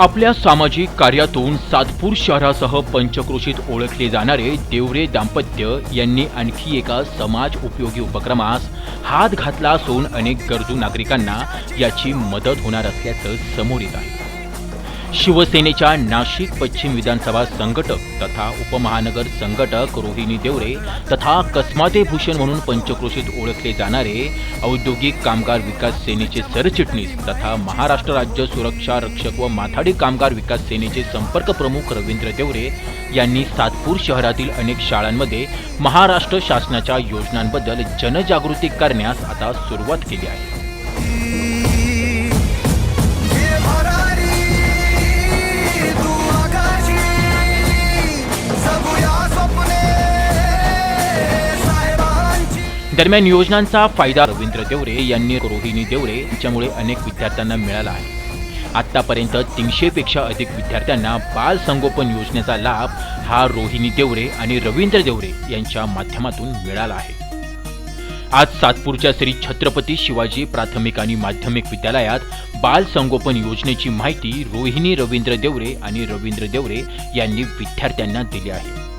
आपल्या सामाजिक कार्यातून सातपूर शहरासह पंचक्रोशीत ओळखले जाणारे देवरे दाम्पत्य यांनी आणखी एका समाज उपयोगी उपक्रमास हात घातला असून अनेक गरजू नागरिकांना याची मदत होणार असल्याचं समोर येत आहे. शिवसेनेच्या नाशिक पश्चिम विधानसभा संघटक तथा उपमहानगर संघटक रोहिणी देवरे तथा कसमाते भूषण म्हणून पंचक्रोशीत ओळखले जाणारे औद्योगिक कामगार विकास सेनेचे सरचिटणीस तथा महाराष्ट्र राज्य सुरक्षा रक्षक व माथाडी कामगार विकास सेनेचे संपर्क प्रमुख रवींद्र देवरे यांनी सातपूर शहरातील अनेक शाळांमध्ये महाराष्ट्र शासनाच्या योजनांबद्दल जनजागृती करण्यास आता सुरुवात केली आहे. दरम्यान योजनांचा फायदा रवींद्र देवरे यांनी रोहिणी देवरे यांच्यामुळे अनेक विद्यार्थ्यांना मिळाला आहे. आतापर्यंत तीनशेपेक्षा अधिक विद्यार्थ्यांना बाल संगोपन योजनेचा लाभ हा रोहिणी देवरे आणि रवींद्र देवरे यांच्या माध्यमातून मिळाला आहे. आज सातपूरच्या श्री छत्रपती शिवाजी प्राथमिक आणि माध्यमिक विद्यालयात बाल संगोपन योजनेची माहिती रोहिणी रवींद्र देवरे आणि रवींद्र देवरे यांनी विद्यार्थ्यांना दिली आहे.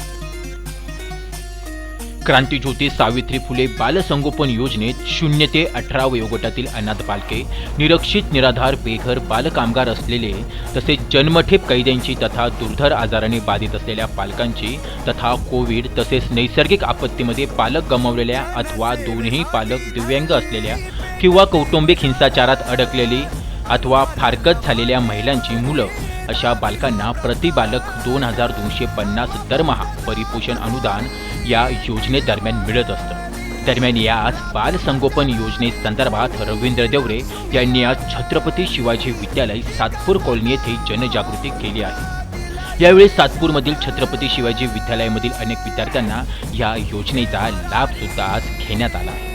क्रांतीज्योती सावित्री फुले बालसंगोपन योजनेत शून्य ते अठरा वयोगटातील अनाथ बालके निरक्षित निराधार बेघर बालकामगार असलेले तसेच जन्मठेप कैद्यांची तथा दुर्धर आजाराने बाधित असलेल्या पालकांची तथा कोविड तसेच नैसर्गिक आपत्तीमध्ये पालक गमावलेल्या अथवा दोन्ही पालक दिव्यांग असलेल्या किंवा कौटुंबिक हिंसाचारात अडकलेली अथवा फारकत झालेल्या महिलांची मुलं अशा बालकांना प्रतिबालक दोन हजार दोनशे पन्नास दरमहा परिपोषण अनुदान या योजनेदरम्यान मिळत असतं. दरम्यान या बाल संगोपन योजनेसंदर्भात रवींद्र देवरे यांनी आज छत्रपती शिवाजी विद्यालय सातपूर कॉलनी येथे जनजागृती केली आहे. यावेळी सातपूरमधील छत्रपती शिवाजी विद्यालयामधील अनेक विद्यार्थ्यांना या योजनेचा लाभ सुद्धा आज घेण्यात आला आहे.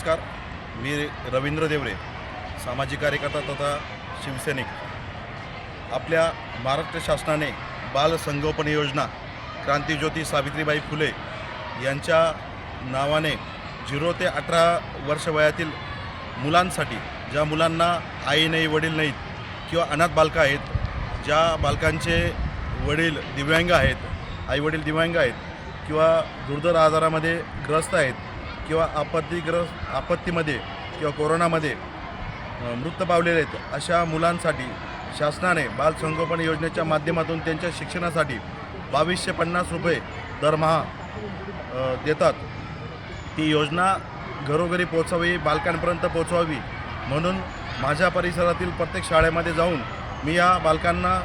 नमस्कार. मी रवींद्र देवरे सामाजिक कार्यकर्ता तथा शिवसैनिक. आपल्या महाराष्ट्र शासनाने बाल संगोपन योजना क्रांतीज्योती सावित्रीबाई फुले यांच्या नावाने झिरो ते अठरा वर्ष वयातील मुलांसाठी ज्या मुलांना आई नाही वडील नाहीत किंवा अनाथ बालकं आहेत ज्या बालकांचे वडील दिव्यांग आहेत आईवडील दिव्यांग आहेत किंवा दुर्धर आजारामध्ये ग्रस्त आहेत किंवा आपत्तीग्रस्त आपत्तीमध्ये किंवा कोरोनामध्ये मृत पावलेले आहेत अशा मुलांसाठी शासनाने बाल संगोपन योजनेच्या माध्यमातून त्यांच्या शिक्षणासाठी बावीसशे पन्नास रुपये दरमहा देतात. ती योजना घरोघरी पोचावी बालकांपर्यंत पोचवावी म्हणून माझ्या परिसरातील प्रत्येक शाळेमध्ये जाऊन मी या बालकांना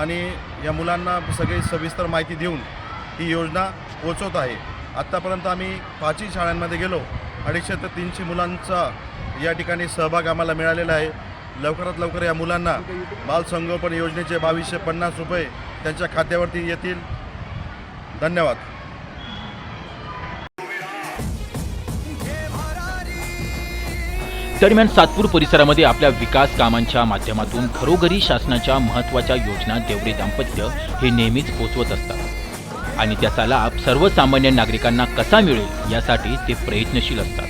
आणि या मुलांना सगळी सविस्तर माहिती देऊन ही योजना पोचवत आहे. आत्तापर्यंत आम्ही पाचही शाळांमध्ये गेलो. अडीचशे ते तीनशे मुलांचा या ठिकाणी सहभाग आम्हाला मिळालेला आहे. लवकरात लवकर या मुलांना बाल संगोपन योजनेचे बावीसशे पन्नास रुपये त्यांच्या खात्यावरती येतील. धन्यवाद. दरम्यान सातपूर परिसरामध्ये आपल्या विकास कामांच्या माध्यमातून घरोघरी शासनाच्या महत्त्वाच्या योजना देवरे दाम्पत्य हे नेहमीच पोचवत असतात. आणि त्याचा लाभ सर्वसामान्य नागरिकांना कसा मिळेल यासाठी ते प्रयत्नशील असतात.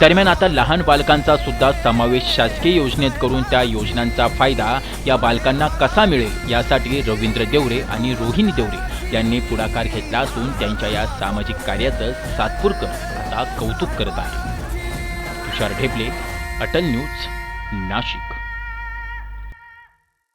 दरम्यान आता लहान बालकांचा सुद्धा समावेश शासकीय योजनेत करून त्या योजनांचा फायदा या बालकांना कसा मिळेल यासाठी रवींद्र देवरे आणि रोहिणी देवरे यांनी पुढाकार घेतला असून त्यांच्या या सामाजिक कार्याचं सातपूरकर आता कौतुक करत आहे तुषार ढेपले अटल न्यूज नाशिक.